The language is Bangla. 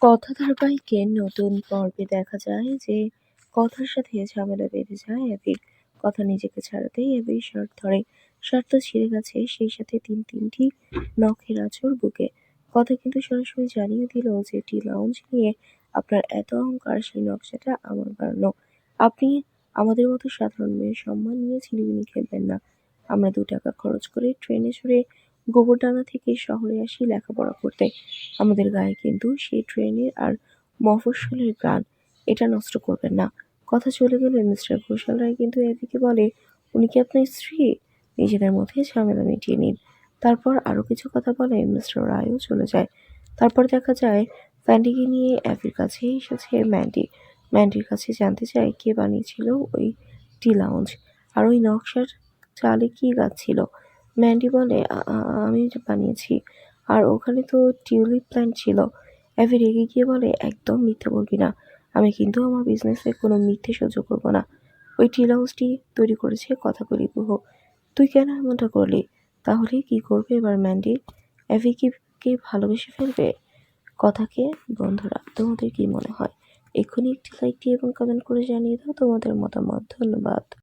কথা ধারাবাহিকের নতুন পর্বে দেখা যায় যে কথার সাথে ঝামেলা বেঁধে যায় অ্যাবির কথা নিজেকে ছাড়াতেই অ্যাবির শার্ট ধরে। শার্ট তো ছিঁড়ে গেছে, সেই সাথে তিন তিনটি নখের আঁচড় বুকে। কথা কিন্তু সরাসরি জানিয়ে দিল যে টি লাউঞ্জ নিয়ে আপনার এত অহংকার, সেই নকশাটা আমার বানানো। আপনি আমাদের মতো সাধারণ মেয়ের সম্মান নিয়ে ছিনিমিনি খেলবেন না। আমরা দু টাকা খরচ করে ট্রেনে চড়ে গোবরডাঙ্গা থেকে শহরে আসি লেখাপড়া করতে। আমাদের গায়ে কিন্তু সেই ট্রেনের আর মফস্বলের গান এটা নষ্ট করবেন না। কথা চলে গেলে মিস্টার ঘোষাল রায় কিন্তু এদিকে বলে, উনি কি আপনার স্ত্রী? নিজেদের মধ্যে ঝামেলা মিটিয়ে নিন। তারপর আরও কিছু কথা বলে মিস্টার রায়ও চলে যায়। তারপর দেখা যায় ম্যান্ডিকে নিয়ে অ্যাফির কাছে এসেছে ম্যান্ডি। ম্যান্ডির কাছে জানতে চায় কে বানিয়েছিল ওই টি লাউঞ্জ। আর ওই নকশার চালে কী গাছ ছিল? ম্যান্ডি বলে, "আ- আ- আমি এটা বানিয়েছি। আর ওখানে তো টিউলিপ প্ল্যান্ট ছিল। অ্যাভি রেগে গিয়ে বলে, একদম মিথ্যে বলবি না। আমি কিন্তু আমার বিজনেসে কোনো মিথ্যে সহ্য করব না। ওই টি লাউঞ্জটি তৈরি করেছে কথাকলি গুহ তুই কেন এমনটা করলি? তাহলে কি করবে এবার ম্যান্ডি? অ্যাভি কি, কে ভালোবেসে ফেলবে? কথাকে, বন্ধুরা, তোমাদের কি মনে হয়? এক্ষুনি একটি লাইক দিয়ে এবং কমেন্ট করে জানিয়ে দাও তোমাদের মতামত। ধন্যবাদ।